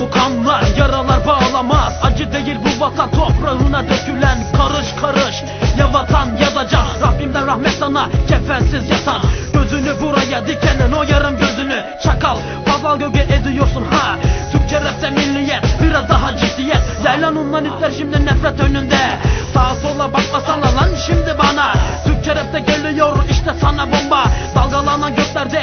bu kanlar yaralar vatan toprağına dökülen karış karış. Ya vatan ya da can. Rabbimden rahmet sana kefensiz yatan. Gözünü buraya dikenen o yarım gözünü Çakal. Pazal gölge ediyorsun ha. Türkçe rapte milliyet biraz daha ciddiyet. Yaylan humanistler şimdi nefret önünde. Sağa sola bakmasana lan şimdi bana. Türkçe rapte geliyor işte sana bomba. Dalgalanan göklerde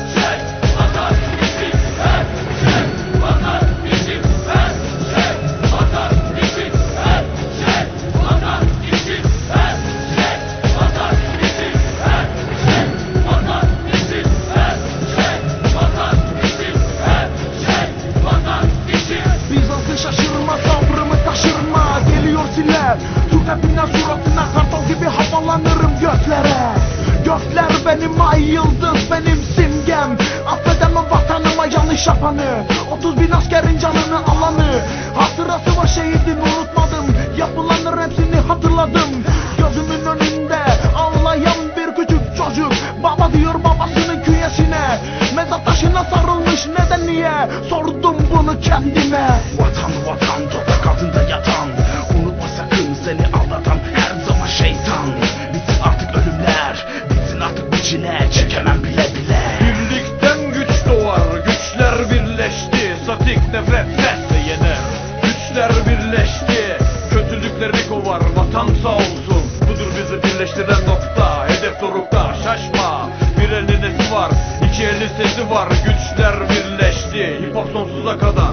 benim ay yıldız benim simgem. Affedemem vatanıma yanlış yapanı? 30 bin askerin canını alanı. Hatırası var şehidin unutmadım. Yapılanların hepsini hatırladım. Gözümün önünde ağlayan bir küçük çocuk. Baba diyor babasının küyesine Mezat taşına sarılmış neden niye? Sordum bunu kendime. Vatan vatan toprak birleştiren nokta Hedef dorukta, şaşma. Bir elin nesi var, iki elin sesi var. Güçler birleşti, hip hop sonsuza kadar